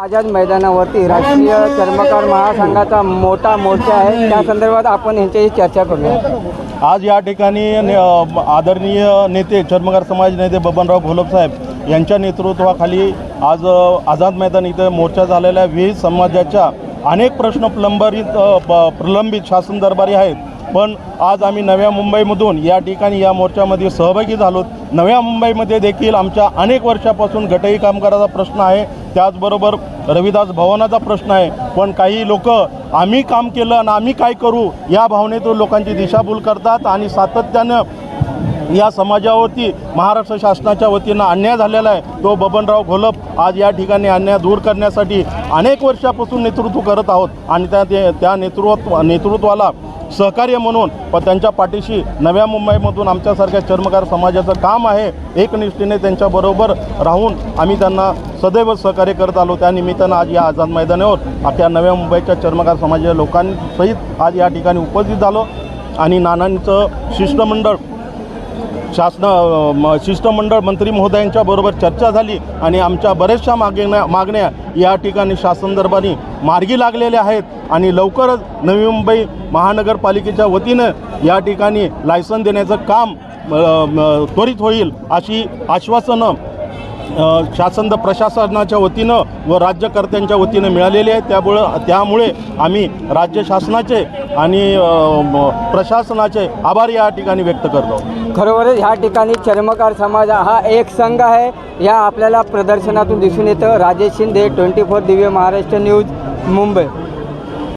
आझाद मैदानावरती राष्ट्रीय चर्मकार महासंघाचा मोठा मोर्चा आहे. त्या संदर्भात आपण यांच्याशी चर्चा करूया. आज या ठिकाणी ने- आदरणीय नेते चर्मकार समाज नेते बबनराव घोलप साहेब यांच्या नेतृत्वाखाली आज आझाद मैदान इथं मोर्चा झालेला आहे. विविध समाजाच्या अनेक प्रश्न प्रलंबित प्रलंबित शासन दरबारी आहेत. पण आज आम्ही नव्या मुंबईमधून या ठिकाणी या मोर्चामध्ये सहभागी झालो नव्या मुंबईमध्ये देखील आमच्या अनेक वर्षापासून गटई कामगाराचा प्रश्न आहे. त्याचबरोबर रविदास भवनाचा प्रश्न आहे. पण काही लोक आम्ही काम केलं आणि आम्ही काय करू? या भावनेतून लोकांची दिशाभूल करतात आणि सातत्यानं या समाजावरती महाराष्ट्र शासनाच्या वतीनं अन्याय झालेला आहे. तो बबनराव घोलप आज या ठिकाणी अन्याय दूर करण्यासाठी अनेक वर्षापासून नेतृत्व करत आहोत. आणि त्या ते- त्या नेतृत्व नेतृत्वाला सहकार्य म्हणून प त्यांच्या पाठीशी नव्या मुंबईमधून आमच्यासारख्या चर्मकार समाजाचं काम आहे एकनिष्ठेने त्यांच्याबरोबर राहून आम्ही त्यांना सदैव सहकार्य करत आलो. त्या निमित्तानं आज या आझाद मैदानावर अख्ख्या नव्या मुंबईच्या चर्मकार समाजाच्या लोकांसहित आज या ठिकाणी उपस्थित झालो. आणि नानांचं शिष्टमंडळ शासन म- शिष्टमंडळ मंत्री महोदयांच्या बरोबर चर्चा झाली आणि आमच्या बऱ्याचशा मागण्या मागण्या या ठिकाणी शासन दरबारी मार्गी लागलेल्या आहेत आणि लवकरच नवी मुंबई महानगरपालिकेच्या वतीनं या ठिकाणी लायसन देण्याचं काम म, त्वरित होईल अशी आश्वासनं शासन द- प्रशासनाच्या वतीनं व राज्यकर्त्यांच्या वतीनं मिळालेली आहे. त्यामुळं त्यामुळे आम्ही राज्य शासनाचे आणि प्रशासनाचे आभार या ठिकाणी व्यक्त करतो. खरोखरच ह्या ठिकाणी चर्मकार समाज हा एक संघ आहे. या आपल्याला प्रदर्शनातून दिसून येतं. Rajesh Shinde twenty four Divya Maharashtra news Mumbai.